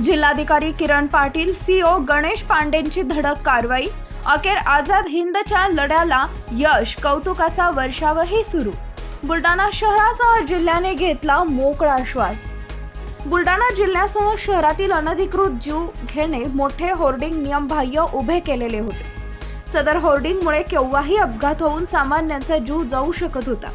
जिल्हाधिकारी किरण पाटील सीओ गणेश पांडेंची धडक कारवाई. अखेर आझाद हिंदच्या लढ्याला यश कौतुकाचा वर्षावही सुरू. बुलढाणा शहरासह जिल्ह्याने घेतला मोकळा श्वास. बुलढाणा जिल्ह्यासह शहरातील अनधिकृत जीव घेणे मोठे होर्डिंग नियमबाह्य उभे केलेले होते. सदर होर्डिंगमुळे केव्हाही अपघात होऊन सामान्यांचा जीव जाऊ शकत होता.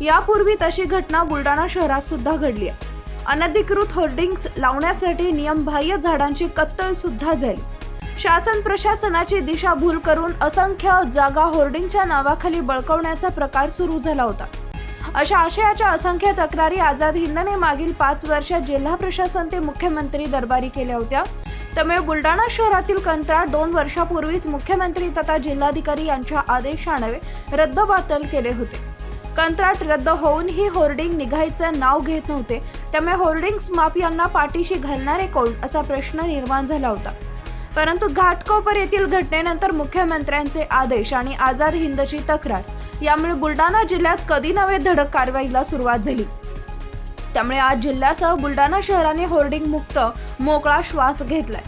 यापूर्वी तशी घटना बुलढाणा शहरात सुद्धा घडली आहे. अनधिकृत होर्डिंग्स लावण्यासाठी नियमबाह्य झाडांची कत्तल सुद्धा झाली शासन प्रशासनाची दिशाभूल करून असंख्य जागा होर्डिंगच्या नावाखाली बळकवण्याचा प्रकार सुरू झाला होता. अशा आशयाच्या असंख्य तक्रारी आझाद हिंदने मागील पाच वर्षात जिल्हा प्रशासन ते मुख्यमंत्री दरबारी केल्या होत्या. त्यामुळे बुलढाणा शहरातील कंत्राट दोन वर्षापूर्वीच मुख्यमंत्री तथा जिल्हाधिकारी यांच्या आदेशाने रद्दबातल केले होते. कंत्राट रद्द होऊनही होर्डिंग निघायचं नाव घेत नव्हते त्यामुळे होर्डिंग्स माफियांना पाठीशी घालणारे कोण? असा प्रश्न निर्माण झाला होता. परंतु घाटकोपर येथील घटनेनंतर मुख्यमंत्र्यांचे आदेश आणि आझाद हिंदची तक्रार यामुळे बुलढाणा जिल्ह्यात कधी नव्हे धडक कारवाईला सुरुवात झाली. त्यामुळे आज जिल्ह्यासह बुलढाणा शहराने होर्डिंग मुक्त मोकळा श्वास घेतलाय.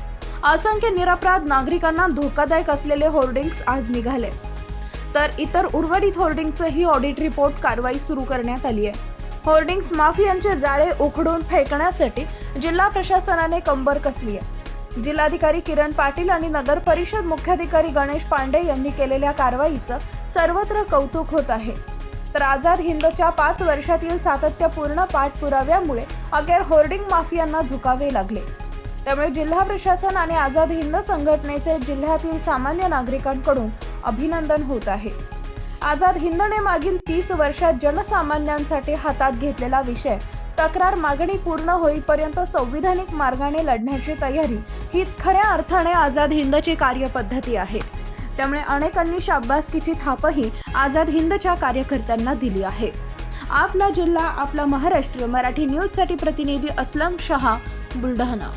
असंख्य निरपराध नागरिकांना धोकादायक असलेले होर्डिंग्स आज निघाले. तर इतर उर्वरित होर्डिंगचंही ऑडिट रिपोर्ट कारवाई सुरू करण्यात आली आहे. होर्डिंग्स माफियांचे जाळे उखडून फेकण्यासाठी जिल्हा प्रशासनाने कंबर कसली आहे? जिल्हाधिकारी किरण पाटील आणि नगर परिषद मुख्याधिकारी गणेश पांडे यांनी केलेल्या कारवाईचं सर्वत्र कौतुक होत आहे. तर आझाद हिंदच्या पाच वर्षातील सातत्यपूर्ण पाठपुराव्यामुळे अखेर होर्डिंग माफियांना झुकावे लागले. त्यामुळे जिल्हा प्रशासन आणि आझाद हिंद संघटनेचे जिल्ह्यातील सामान्य नागरिकांकडून अभिनंदन होत आहे. आझाद हिंदने मागील तीस वर्षात जनसामान्यांसाठी हातात घेतलेला विषय. तक्रार मागणी पूर्ण होईपर्यंत संविधानिक मार्गाने लढण्याची तयारी हीच खऱ्या अर्थाने आझाद हिंदची कार्यपद्धती आहे. त्यामुळे अनेकांनी शाब्बासकीची थापही आझाद हिंदच्या कार्यकर्त्यांना दिली आहे. आपला जिल्हा आपला महाराष्ट्र मराठी न्यूजसाठी प्रतिनिधी असलम शहा बुलढाणा.